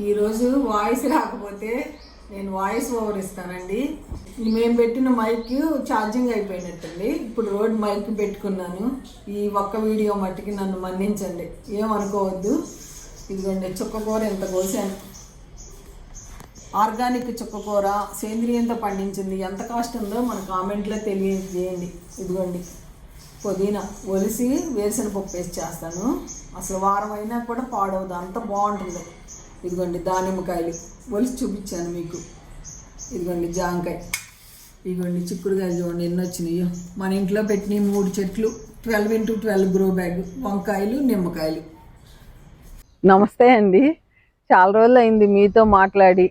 ఈరోజు వాయిస్ రాకపోతే నేను వాయిస్ ఓవర్ ఇస్తానండి. మేము పెట్టిన మైక్ ఛార్జింగ్ అయిపోయినట్టుంది. ఇప్పుడు రోడ్ మైక్ పెట్టుకున్నాను. ఈ ఒక్క వీడియో మట్టుకి నన్ను మన్నించండి. ఏమనుకోవద్దు. ఇదిగోండి చుక్కకూర ఎంత కోసాను. ఆర్గానిక్ చుక్కకూర సేంద్రియంతో పండించింది. ఎంత కాస్ట్ ఉందో మన కామెంట్లో తెలియజేయండి. ఇదిగోండి పుదీనా ఒలిసి వేసిన పప్పు వేసి చేస్తాను. అసలు వారం అయినా కూడా పాడవద్దు అంత బాగుంటుంది. ఇదిగోండి దానిమ్మకాయలు. ఒలిచి చూపించాను మీకు. ఇదిగోండి జాంకాయ. ఇదిగోండి చిక్కుడుకాయలు చూడండి ఎన్ని వచ్చినాయో. మన ఇంట్లో పెట్టిన మూడు చెట్లు twelve into twelve grow bag. వంకాయలు నిమ్మకాయలు. నమస్తే అండి. చాలా రోజులు అయింది మీతో మాట్లాడి.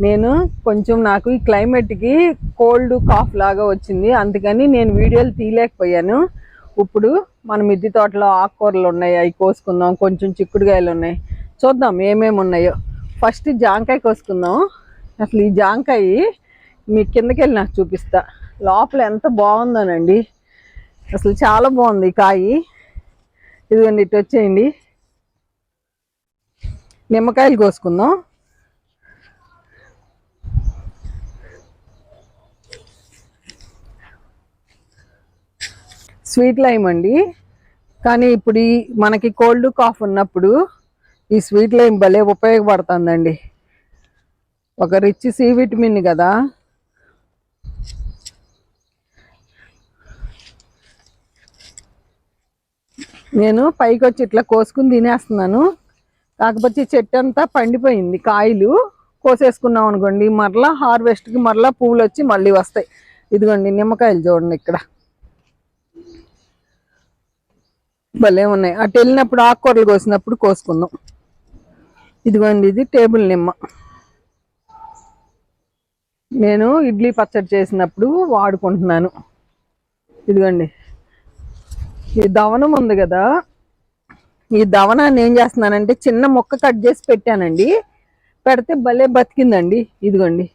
నేను కొంచెం నాకు ఈ క్లైమేట్కి కోల్డ్ కాఫ్ లాగా వచ్చింది. అందుకని నేను వీడియోలు తీయలేకపోయాను. ఇప్పుడు మన మిద్ది తోటలో ఆకుకూరలు ఉన్నాయి అవి కోసుకుందాం. కొంచెం చిక్కుడుకాయలు ఉన్నాయి. చూద్దాం ఏమేమి ఉన్నాయో. ఫస్ట్ జాంకాయ కోసుకుందాం. అసలు ఈ జాంకాయ మీ కిందకి వెళ్ళి నాకు చూపిస్తా. లోపల ఎంత బాగుందోనండి. అసలు చాలా బాగుంది ఈ కాయి. ఇదిగోండి ఇటు వచ్చేయండి. నిమ్మకాయలు కోసుకుందాం. స్వీట్ లైమ్ అండి. కానీ ఇప్పుడు మనకి కోల్డ్ కాఫ్ ఉన్నప్పుడు ఈ స్వీట్ లైమ్ భలే ఉపయోగపడుతుందండి. ఒక రిచ్ సి విటమిన్ కదా. నేను పైకి వచ్చి ఇట్లా కోసుకుని తినేస్తున్నాను. కాకపోతే చెట్టు అంతా పండిపోయింది. కాయలు కోసేసుకున్నాం అనుకోండి మరలా హార్వెస్ట్కి మరలా పువ్వులు వచ్చి మళ్ళీ వస్తాయి. ఇదిగోండి నిమ్మకాయలు చూడండి ఇక్కడ. భలే ఉన్నాయి. అటు వెళ్ళినప్పుడు ఆకుకూరలు కోసినప్పుడు కోసుకుందాం. ఇదిగోండి ఇది టేబుల్ నిమ్మ. నేను ఇడ్లీ పచ్చడి చేసినప్పుడు వాడుకుంటున్నాను. ఇదిగోండి. ఈ దవనం ఉంది కదా ఈ దవనాన్ని ఏం చేస్తున్నానంటే చిన్న ముక్క కట్ చేసి పెట్టానండి. పెడితే భలే బతికిందండి. ఇదిగోండి.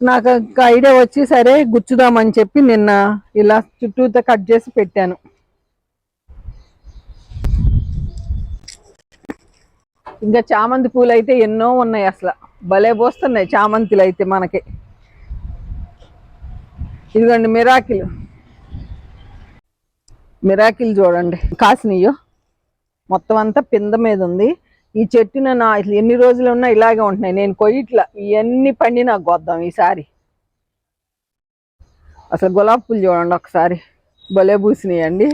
నాకు ఐడియా వచ్చి సరే గుచ్చుదామని చెప్పి నిన్న ఇలా చుట్టూతో కట్ చేసి పెట్టాను. ఇంకా చామంతి పూలు అయితే ఎన్నో ఉన్నాయి అసలు. భలే పోస్తున్నాయి చామంతులు అయితే మనకి. ఇదిగోండి మిరాకిల్. మిరాకిల్ చూడండి. కాసినయ్యో మొత్తం అంతా పింద మీద ఉంది. ఈ చెట్టున నా ఎన్ని రోజులు ఉన్నా ఇలాగే ఉంటున్నాయి. నేను కొయ్యిట్లా ఇవన్నీ పండి నాకు గొద్దాం ఈసారి. అసలు గులాబీ పూలు చూడండి ఒకసారి. భలే పూసినాయి అండి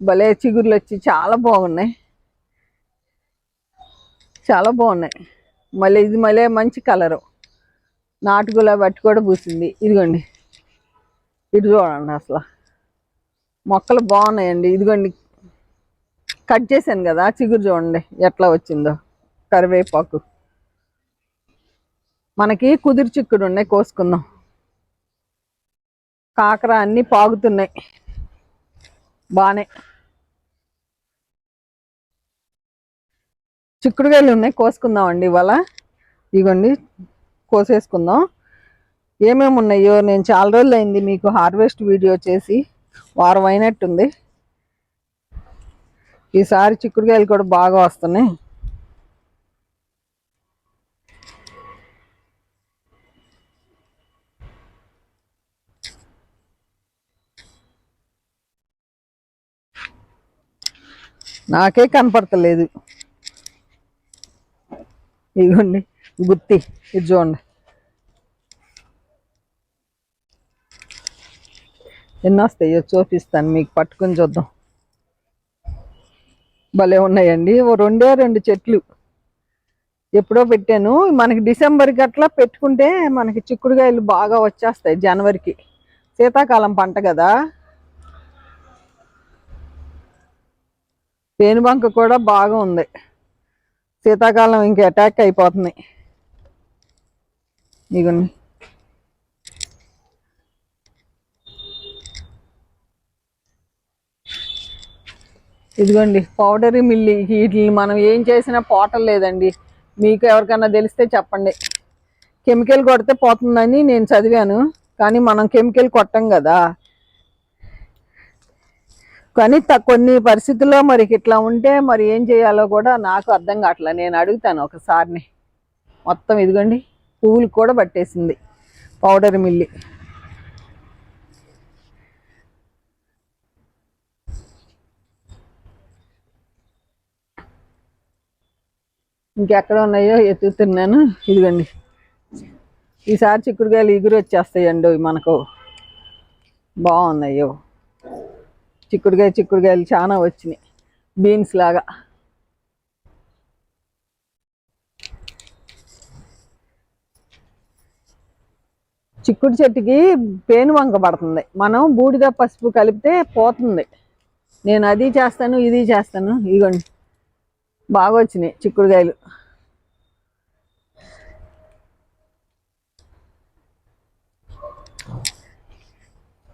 భలే చిగుర్లు వచ్చి చాలా బాగున్నాయి. చాలా బాగున్నాయి. మళ్ళీ ఇది మళ్ళీ మంచి కలరు నాటు గులాబీ అట్టు కూడా పూసింది. ఇదిగోండి. ఇటు చూడండి అసలు. మొక్కలు బాగున్నాయండి. ఇదిగోండి. కట్ చేశాను కదా చిగురు చూడండి ఎట్లా వచ్చిందో. కరివేపాకు. మనకి కుదిరి చిక్కుడు ఉన్నాయి కోసుకుందాం. కాకర అన్నీ పాగుతున్నాయి. బాగానే చిక్కుడుకాయలు ఉన్నాయి కోసుకుందాం అండి ఇవాళ. ఇగోండి కోసేసుకుందాం. ఏమేమి ఉన్నాయో నేను చాలా రోజులు అయింది మీకు హార్వెస్ట్ వీడియో చేసి వారం అయినట్టుంది ఈసారి చిక్కుడుకాయలు కూడా బాగా వస్తున్నాయి. నాకే కనపడతలేదు. ఇదిగోండి గుత్తి ఇది చూడండి ఎన్ని వస్తాయో చూపిస్తాను మీకు పట్టుకొని చూద్దాం. భలే ఉన్నాయండి ఓ రెండే రెండు చెట్లు. ఎప్పుడో పెట్టాను మనకి డిసెంబర్కి అట్లా పెట్టుకుంటే మనకి చిక్కుడుకాయలు బాగా వచ్చేస్తాయి జనవరికి. శీతాకాలం పంట కదా. పేనుబంక కూడా బాగా ఉంది. శీతాకాలం ఇంక అటాక్ అయిపోతున్నాయి ఇగోండి ఇదిగోండి పౌడరీ మిల్లి వీటిని మనం ఏం చేసినా పోవటం లేదండి. మీకు ఎవరికైనా తెలిస్తే చెప్పండి. కెమికల్ కొడితే పోతుందని నేను చదివాను. కానీ మనం కెమికల్ కొట్టం కదా. కానీ త- కొన్ని పరిస్థితుల్లో మరి ఇట్లా ఉంటే మరి ఏం చేయాలో కూడా నాకు అర్థం కావట్లా. నేను అడుగుతాను ఒకసారిని మొత్తం ఇదిగోండి పువ్వులు కూడా పట్టేసింది పౌడర్ మిల్లి. ఇంకెక్కడ ఉన్నాయో ఎత్తుతున్నాను ఇదిగోండి. ఈసారి చిక్కుడుకాయలు ఎగురు వచ్చేస్తాయండి మనకు. బాగున్నాయో. చిక్కుడుకాయ చిక్కుడుకాయలు చాలా వచ్చినాయి. బీన్స్ లాగా. చిక్కుడు చెట్టుకి పేను వంక పడుతుంది. మనం బూడిద పసుపు కలిపితే పోతుంది. నేను అది చేస్తాను ఇది చేస్తాను. ఇదిగోండి బాగా వచ్చినాయి చిక్కుడుకాయలు.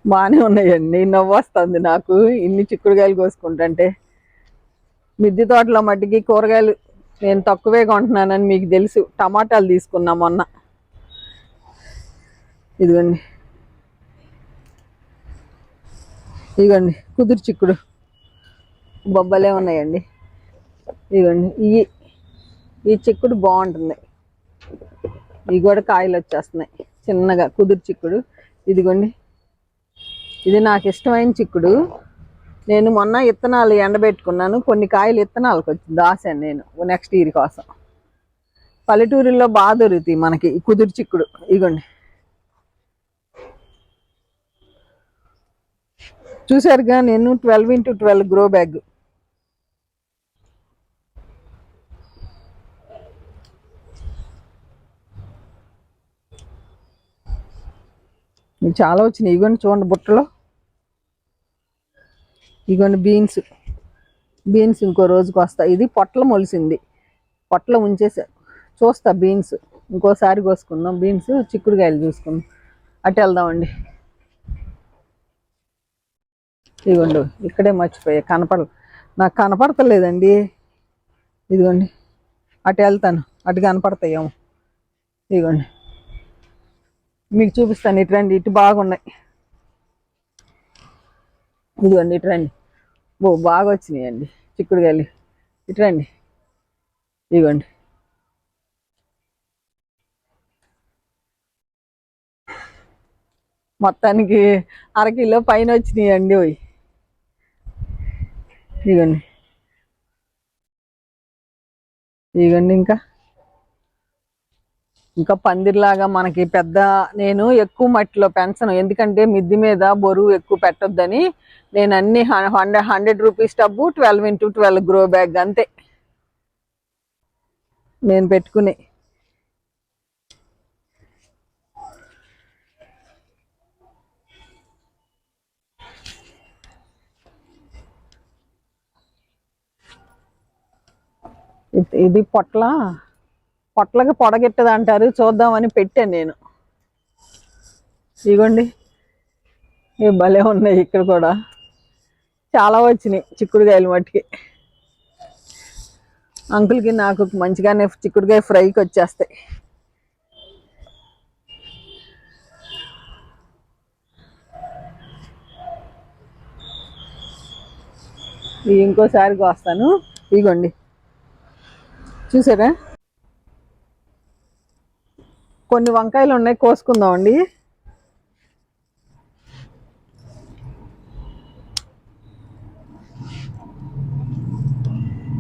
బాగానే ఉన్నాయండి నవ్వొస్తుంది నాకు. ఇన్ని చిక్కుడుకాయలు కోసుకుంటుంటే. మిద్దె తోటలో మట్టికి కూరగాయలు నేను తక్కువే కొంటున్నానని మీకు తెలుసు. టమాటాలు తీసుకున్నా మొన్న. ఇదిగోండి. ఇదిగోండి. కుదురు చిక్కుడు. బొబ్బలే ఉన్నాయండి. ఇదిగోండి. ఈ ఈ చిక్కుడు బాగుంటుంది. ఇవి కూడా కాయలు వచ్చేస్తున్నాయి. చిన్నగా కుదురు చిక్కుడు. ఇదిగోండి. ఇది నాకు ఇష్టమైన చిక్కుడు. నేను మొన్న ఇత్తనాలు ఎండబెట్టుకున్నాను. కొన్ని కాయలు ఇత్తనాలకు వచ్చి దాసాను నేను నెక్స్ట్ ఇయర్ కోసం. పల్లెటూరుల్లో బాగా దొరుకుతాయి మనకి కుదురు చిక్కుడు. ఇగోండి. చూసారుగా నేను? Twelve into twelve grow bag. చాలా వచ్చినాయి. ఇగోండి చూడండి బుట్టలో. ఇగోండి బీన్స్. బీన్స్ ఇంకో రోజుకి వస్తా. ఇది పొట్ల మొలిసింది. పొట్ల ఉంచేసా. చూస్తా బీన్స్. ఇంకోసారి కోసుకుందాం. బీన్స్ చిక్కుడుకాయలు చూసుకుందాం. అటు వెళ్దామండి. ఇదిగోండి ఇక్కడే మర్చిపోయా. కనపడ నాకు కనపడతలేదండి. ఇదిగోండి అటు వెళ్తాను. అటు కనపడతాయేమో. ఇదిగోండి మీకు చూపిస్తాను. ఇటు రండి ఇటు బాగున్నాయి. ఇదిగోండి ఇటు రండి. ఓ బాగా వచ్చినాయండి చిక్కుడుకాయలు. ఇటు రండి ఇదిగోండి మొత్తానికి అరకిలో పైన వచ్చినాయండి పోయి ఇదిగోండి ఇదిగోండి ఇంకా. ఇంకా పందిరిలాగా మనకి పెద్ద నేను ఎక్కువ మట్టిలో పెంచను. ఎందుకంటే మిద్ది మీద బరువు ఎక్కువ పెట్టొద్దని నేను అన్ని hundred hundred rupees tub twelve into twelve grow bag అంతే. నేను పెట్టుకునే. ఇది- ఇది పొట్ల? పొట్లకి పొడగెట్టదు అంటారు చూద్దామని పెట్టాను నేను. ఇగోండి. ఇవి భలే ఉన్నాయి ఇక్కడ కూడా. చాలా వచ్చినాయి చిక్కుడుకాయలు మట్టికి. అంకుల్కి నాకు మంచిగానే చిక్కుడుకాయ ఫ్రైకి వచ్చేస్తాయి. ఇంకోసారి కోస్తాను వస్తాను. ఇగోండి. చూసారా? కొన్ని వంకాయలు ఉన్నాయి కోసుకుందామండి.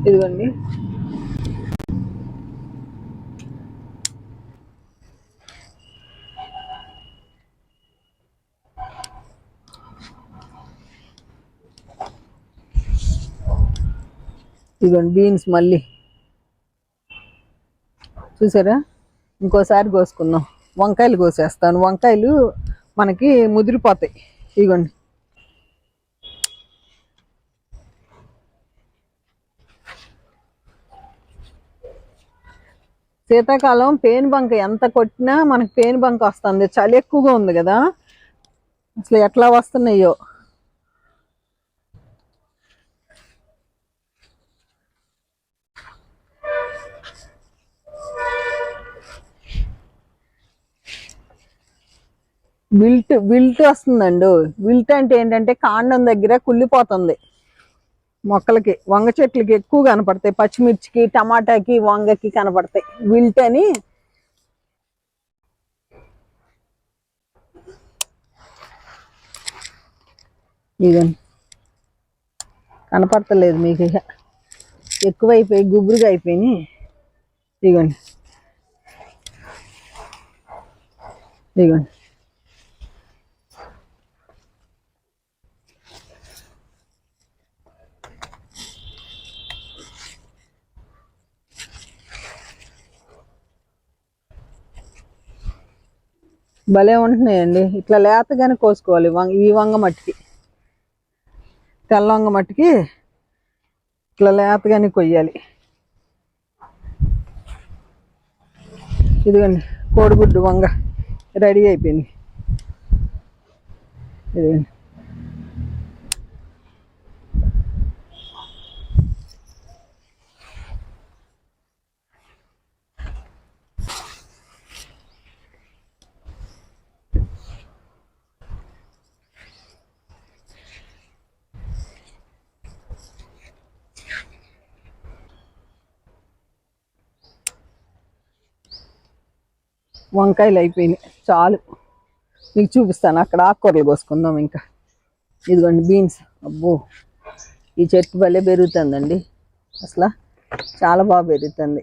ఇదిగోండి. ఇదిగోండి బీన్స్ మళ్ళీ. చూసారా? ఇంకోసారి కోసుకుందాం. వంకాయలు కోసేస్తాను. వంకాయలు మనకి ముదిరిపోతాయి. ఇగోండి. శీతాకాలం పేను బంక ఎంత కొట్టినా మనకి పేను బంక వస్తుంది. చలి ఎక్కువగా ఉంది కదా. అసలు ఎట్లా వస్తున్నాయో. విల్ట్ విల్ట్ వస్తుందండి. విల్ట్ అంటే ఏంటంటే కాండం దగ్గర కుళ్ళిపోతుంది మొక్కలకి వంగ చెట్లకి ఎక్కువ కనపడతాయి. పచ్చిమిర్చికి టమాటాకి వంగకి కనపడతాయి. విల్ట్ అని ఇదండి. కనపడతలేదు మీకు ఇక. ఎక్కువైపోయి గుబురుగా అయిపోయినాయి. ఇదిగోండి ఇదిగోండి భలే ఉంటున్నాయండి. ఇట్లా లేతగానే కోసుకోవాలి వంగ ఈ వంగ మట్టికి. తెల్ల వంగ మట్టికి ఇట్లా లేతగానే కొయ్యాలి. ఇదిగోండి కోడిగుడ్డు వంగ రెడీ అయిపోయింది. ఇదిగోండి. వంకాయలు అయిపోయినాయి. చాలు. మీకు చూపిస్తాను. అక్కడ ఆకుకూరలు కోసుకుందాం ఇంకా. ఇదిగోండి బీన్స్. అబ్బో. ఈ చెట్టు భలే పెరుగుతుందండి. అసలు చాలా బాగా పెరుగుతుంది.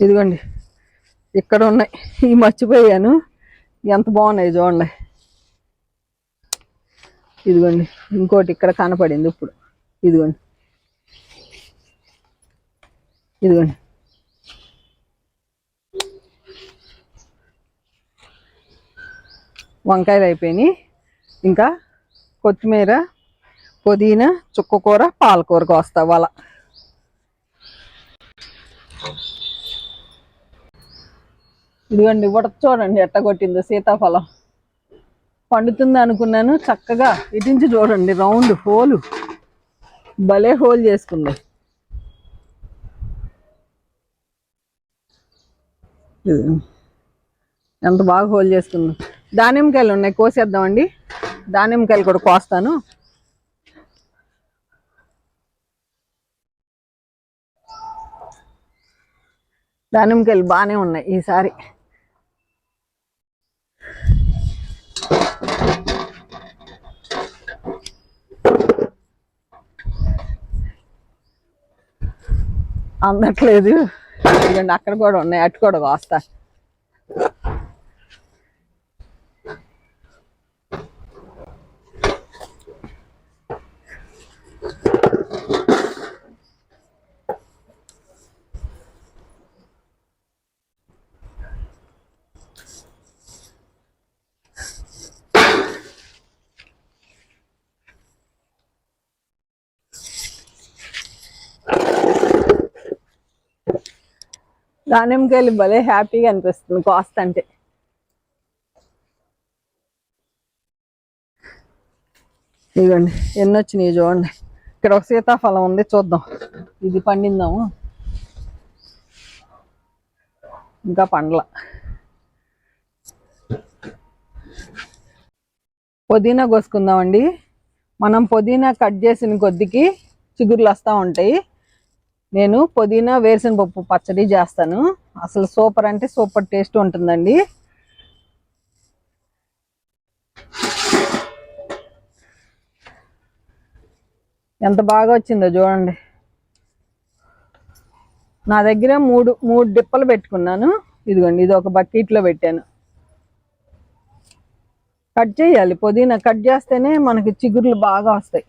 ఇదిగోండి. ఇక్కడ ఉన్నాయి. ఈ మర్చిపోయాను. ఎంత బాగున్నాయి చూడండి. ఇదిగోండి. ఇంకోటి ఇక్కడ కనపడింది ఇప్పుడు. ఇదిగోండి. ఇదిగోండి. వంకాయలు అయిపోయినాయి. ఇంకా కొత్తిమీర పుదీనా చుక్కకూర పాలకూర కోస్తా వాళ్ళ ఇదిగోండి ఉడత చూడండి ఎట్ట కొట్టిందో సీతాఫలం. పండుతుంది అనుకున్నాను చక్కగా ఇటించి చూడండి రౌండ్ హోలు. భలే హోల్ చేసుకుంది. ఎంత బాగా హోల్ చేసుకుంది. దానిమ్మకాయలు ఉన్నాయి కోసేద్దామండి. దానిమ్మకాయలు కూడా కోస్తాను. దానిమ్మకాయలు బాగానే ఉన్నాయి ఈసారి. అందట్లేదు. అక్కడ కూడా ఉన్నాయి అటు కూడా కోస్తా దానిమ్మకాయలు భలే హ్యాపీగా అనిపిస్తుంది కాస్ట్ అంటే. ఇదిగోండి ఎన్ని వచ్చినాయి చూడండి. ఇక్కడ ఒక సీతాఫలం ఉంది చూద్దాం. ఇది పండిందాము ఇంకా పండ్ల. పుదీనా కోసుకుందామండి. మనం పుదీనా కట్ చేసిన కొద్దికి చిగుర్లు వస్తూ ఉంటాయి. నేను పుదీనా వేరుశనగపప్పు పచ్చడి చేస్తాను. అసలు సూపర్ అంటే సూపర్ టేస్ట్ ఉంటుందండి. ఎంత బాగా వచ్చిందో చూడండి. నా దగ్గర మూడు మూడు డిప్పలు పెట్టుకున్నాను. ఇదిగోండి ఇది ఒక బకెట్లో పెట్టాను. కట్ చేయాలి. పుదీనా కట్ చేస్తేనే మనకి చిగుర్లు బాగా వస్తాయి.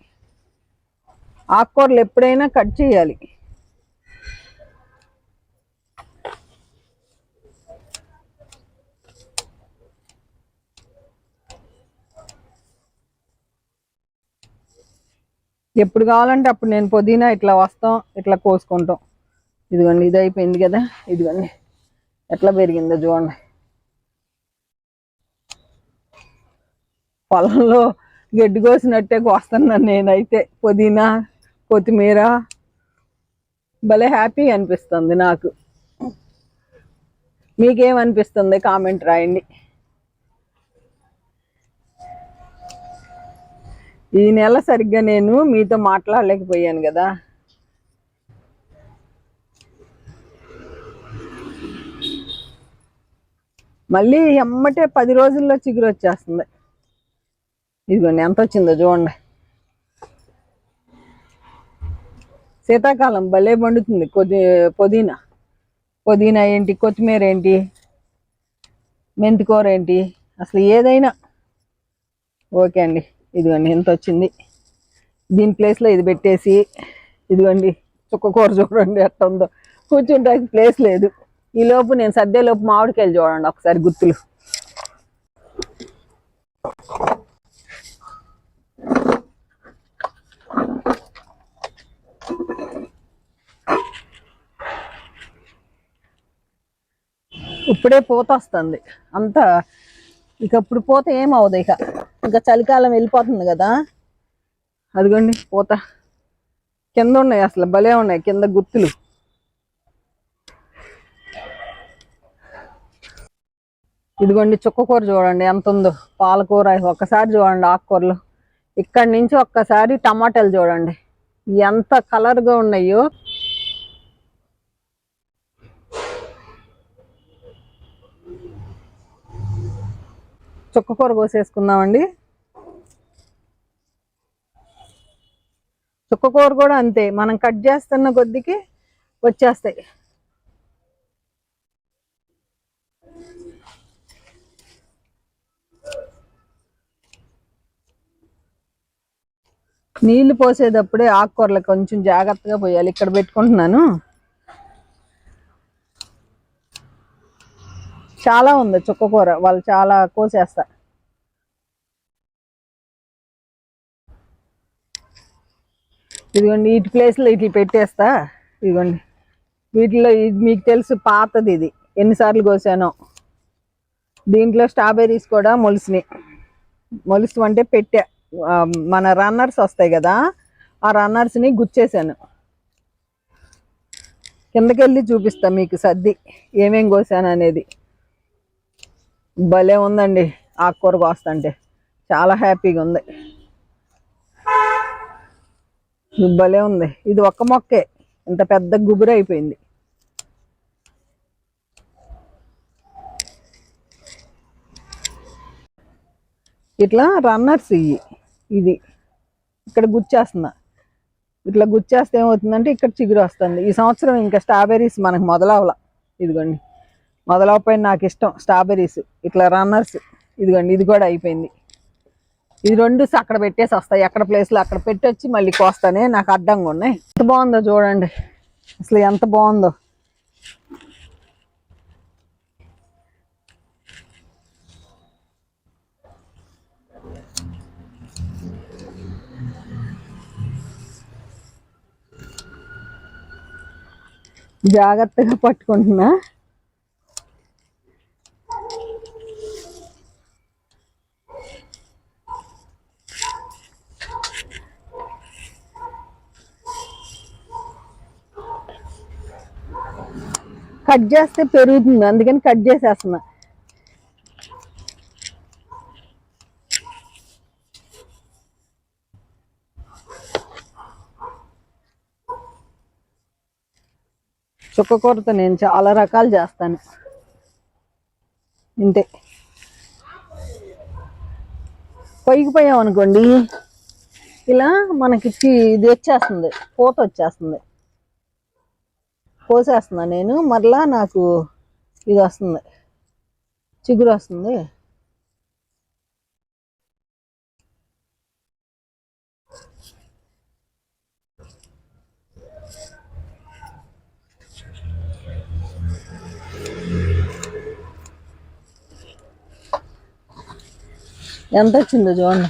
ఆకుకూరలు ఎప్పుడైనా కట్ చేయాలి. ఎప్పుడు కావాలంటే అప్పుడు నేను పుదీనా ఇట్లా వస్తాం ఇట్లా కోసుకుంటాం. ఇదిగోండి ఇది అయిపోయింది కదా ఇదిగోండి. ఎట్లా పెరిగిందో చూడండి. పొలంలో గడ్డి కోసినట్టే కోస్తున్నాను నేనైతే. పుదీనా కొత్తిమీర. భలే హ్యాపీ అనిపిస్తుంది నాకు. మీకేమనిపిస్తుంది? కామెంట్ రాయండి. ఈ నెల సరిగ్గా నేను మీతో మాట్లాడలేకపోయాను కదా. మళ్ళీ ఎమ్మటే పది రోజుల్లో చిగురు వచ్చేస్తుంది. ఇదిగోండి ఎంత వచ్చిందో చూడండి. శీతాకాలం భలే పండుతుంది. కొద్ది పుదీనా. పుదీనా ఏంటి కొత్తిమీర ఏంటి మెంతికూర ఏంటి అసలు ఏదైనా. ఓకే అండి. ఇదిగోండి ఎంత వచ్చింది? దీని ప్లేస్లో ఇది పెట్టేసి ఇదిగోండి చుక్కకూర చూడండి ఎట్ట ఉందో. కూర్చుంటానికి ప్లేస్ లేదు. ఈ లోపు నేను సద్దే లోపు మామిడికాయలు చూడండి ఒకసారి గుర్తులు ఇప్పుడే పూత వస్తుంది. అంత ఇక ఇప్పుడు పూత ఏం అవ్వదు ఇక. ఇంకా చలికాలం వెళ్ళిపోతుంది కదా. అదిగోండి పూత. కింద ఉన్నాయి అసలు భలే ఉన్నాయి కింద గుత్తులు. ఇదిగోండి చుక్కకూర చూడండి ఎంత ఉందో. పాలకూర ఒక్కసారి చూడండి ఆకుకూరలు. ఇక్కడి నుంచి ఒక్కసారి టమాటాలు చూడండి. ఎంత కలర్గా ఉన్నాయో. చుక్కకూర కోసేసుకుందామండి చుక్కకూర కూడా అంతే. మనం కట్ చేస్తున్న కొద్దికి వచ్చేస్తాయి. నీళ్ళు పోసేటప్పుడే ఆకుకూరలు కొంచెం జాగ్రత్తగా పోయాలి. ఇక్కడ పెట్టుకుంటున్నాను. చాలా ఉంది చుక్కకూర. వాళ్ళు చాలా కోసేస్తారు. ఇదిగోండి ఇటు ప్లేస్లో ఇట్లా పెట్టేస్తా. ఇదిగోండి. వీటిలో ఇది మీకు తెలుసు పాతది ఇది. ఎన్నిసార్లు కోసానో. దీంట్లో స్ట్రాబెర్రీస్ కూడా మొలుసుని. మొలుసు అంటే పెట్టా. మన రన్నర్స్ వస్తాయి కదా ఆ రన్నర్స్ని గుచ్చేసాను. కిందకెళ్ళి చూపిస్తా మీకు సర్ది ఏమేం కోసాను అనేది. భలే ఉందండి ఆకుకూర కోస్తుంటే చాలా హ్యాపీగా ఉంది. భలే ఉంది. ఇది ఒక్క మొక్కే. ఇంత పెద్ద గుబురు అయిపోయింది. ఇట్లా రన్నర్స్ ఇవి. ఇది ఇక్కడ గుచ్చేస్తున్నా ఇట్లా గుచ్చేస్తే ఏమవుతుందంటే ఇక్కడ చిగురు వస్తుంది. ఈ సంవత్సరం ఇంకా స్ట్రాబెర్రీస్ మనకు మొదలవల ఇదిగోండి. మొదలవపోయిన నాకు ఇష్టం స్ట్రాబెర్రీస్. ఇట్లా రన్నర్స్. ఇదిగోండి ఇది కూడా అయిపోయింది. ఇది రెండు అక్కడ పెట్టేసి వస్తాయి. ఎక్కడ ప్లేస్లో అక్కడ పెట్టొచ్చి మళ్ళీ కోస్తానే నాకు అడ్డంగా ఉన్నాయి. ఎంత బాగుందో చూడండి. అసలు ఎంత బాగుందో. జాగ్రత్తగా పట్టుకుంటున్నా. కట్ చేస్తే పెరుగుతుంది. అందుకని కట్ చేసేస్తున్నా. చుక్కకూరతో నేను చాలా రకాలు చేస్తాను. ఇంతే. పైకిపోయాం అనుకోండి ఇలా మనకి ఇది వచ్చేస్తుంది పూత వచ్చేస్తుంది. పోసేస్తున్నాను నేను. మరలా నాకు ఇది వస్తుంది. చిగురు వస్తుంది. ఎంత వచ్చిందో చూడండి.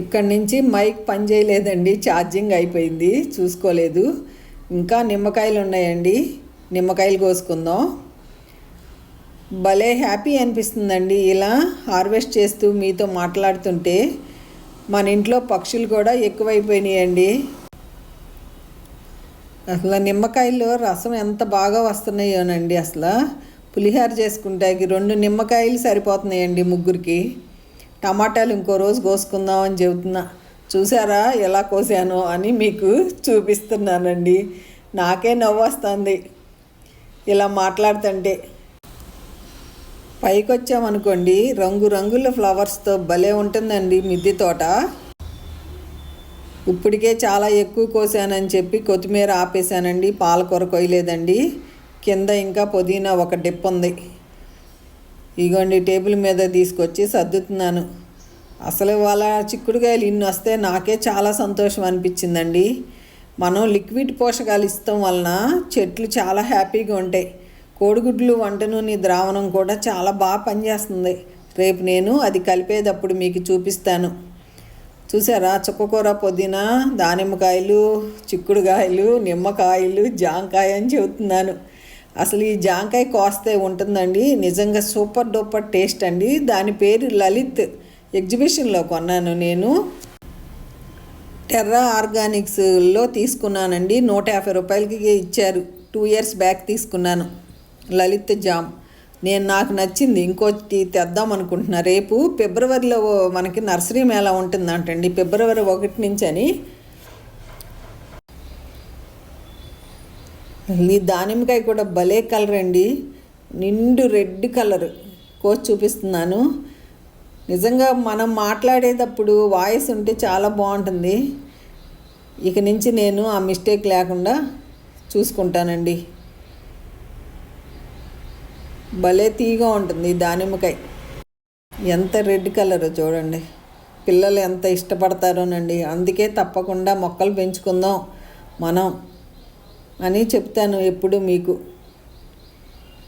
ఇక్కడి నుంచి మైక్ పని చేయలేదండి ఛార్జింగ్ అయిపోయింది చూసుకోలేదు. ఇంకా నిమ్మకాయలు ఉన్నాయండి నిమ్మకాయలు కోసుకుందాం. భలే హ్యాపీ అనిపిస్తుందండి ఇలా హార్వెస్ట్ చేస్తూ మీతో మాట్లాడుతుంటే. మన ఇంట్లో పక్షులు కూడా ఎక్కువైపోయినాయండి. అసలు నిమ్మకాయల్లో రసం ఎంత బాగా వస్తున్నాయోనండి అసలు. పులిహోర చేసుకుంటాకి రెండు నిమ్మకాయలు సరిపోతున్నాయండి ముగ్గురికి. టమాటాలు ఇంకో రోజు కోసుకుందామని చెబుతున్నా. చూసారా ఎలా కోసానో అని మీకు చూపిస్తున్నానండి. నాకే నవ్వు వస్తుంది ఇలా మాట్లాడుతుంటే. పైకి వచ్చామనుకోండి ఫ్లవర్స్తో భలే ఉంటుందండి మిద్దె తోట. ఇప్పటికే చాలా ఎక్కువ కోసానని చెప్పి కొత్తిమీర ఆపేసానండి పాలకూర కొయ్యలేదండి. కింద ఇంకా పుదీనా ఒక డిప్ ఉంది. ఇగోండి టేబుల్ మీద తీసుకొచ్చి సర్దుతున్నాను. అసలు వాళ్ళ చిక్కుడుకాయలు ఇన్ని వస్తే నాకే చాలా సంతోషం అనిపించిందండి. మనం లిక్విడ్ పోషకాలు ఇస్తాం వలన చెట్లు చాలా హ్యాపీగా ఉంటాయి. కోడిగుడ్లు వంట నూనె ద్రావణం కూడా చాలా బాగా పనిచేస్తుంది. రేపు నేను అది కలిపేటప్పుడు మీకు చూపిస్తాను. చూసారా? చుక్కకూర పుదీనా దానిమ్మకాయలు చిక్కుడుకాయలు నిమ్మకాయలు జాంకాయ అని చెబుతున్నాను. అసలు ఈ జాంకాయ కోస్తే ఉంటుందండి. నిజంగా సూపర్ డూపర్ టేస్ట్ అండి. దాని పేరు లలిత్ ఎగ్జిబిషన్లో కొన్నాను నేను. టెర్రా ఆర్గానిక్స్లో తీసుకున్నానండి. నూట యాభై రూపాయలకి ఇచ్చారు. టూ ఇయర్స్ బ్యాక్ తీసుకున్నాను. లలిత్ జామ్. నేను నాకు నచ్చింది. ఇంకోటి తెద్దాం అనుకుంటున్నా. రేపు ఫిబ్రవరిలో మనకి నర్సరీ మేళా ఉంటుందంటండి. ఫిబ్రవరి ఒకటి నుంచి అని ఈ దానిమ్మకాయ కూడా భలే కలర్ అండి. నిండు రెడ్ కలర్. కోసి చూపిస్తున్నాను. నిజంగా మనం మాట్లాడేటప్పుడు వాయిస్ ఉంటే చాలా బాగుంటుంది. ఇక నుంచి నేను ఆ మిస్టేక్ లేకుండా చూసుకుంటానండి. భలే తీగా ఉంటుంది ఈ దానిమ్మకాయ. ఎంత రెడ్ కలర్ చూడండి. పిల్లలు ఎంత ఇష్టపడతారోనండి. అందుకే తప్పకుండా మొక్కలు పెంచుకుందాం మనం. అని చెప్తాను ఎప్పుడు మీకు.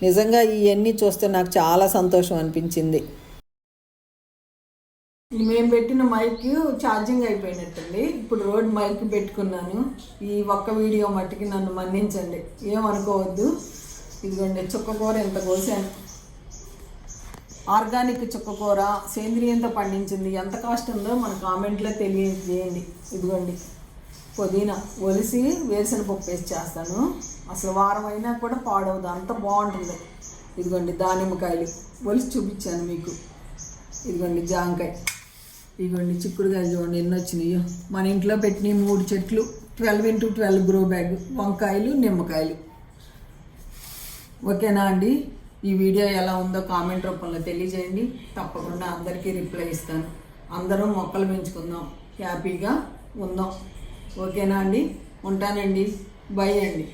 నిజంగా ఇవన్నీ చూస్తే నాకు చాలా సంతోషం అనిపించింది. మేము పెట్టిన మైక్ ఛార్జింగ్ అయిపోయినట్టండి ఇప్పుడు రోడ్ మైక్ పెట్టుకున్నాను. ఈ ఒక్క వీడియో మట్టుకి నన్ను మన్నించండి. ఏమనుకోవద్దు. ఇదిగోండి చుక్కకూర ఎంత కోసాను. ఆర్గానిక్ చుక్కకూర సేంద్రియంతో పండించింది. ఎంత కాస్ట్ ఉందో మన కామెంట్లో తెలియజేయండి. ఇదిగోండి. పుదీనా ఒలిసి వేరుశనగపప్పు వేసి చేస్తాను. అసలు వారం అయినా కూడా పాడవదు. అంత బాగుంటుంది. ఇదిగోండి దానిమ్మకాయలు. ఒలిసి చూపించాను మీకు. ఇదిగోండి జాంకాయ. ఇదిగోండి చిక్కుడుకాయలు చూడండి ఎన్ని వచ్చినాయో. మన ఇంట్లో పెట్టిన మూడు చెట్లు twelve into twelve grow bag. వంకాయలు నిమ్మకాయలు. ఓకేనా అండి? ఈ వీడియో ఎలా ఉందో కామెంట్ రూపంలో తెలియజేయండి. తప్పకుండా అందరికీ రిప్లై ఇస్తాను. అందరం మొక్కలు పెంచుకుందాం. హ్యాపీగా ఉందాం. ఓకేనా అండి? ఉంటానండి. బై అండి.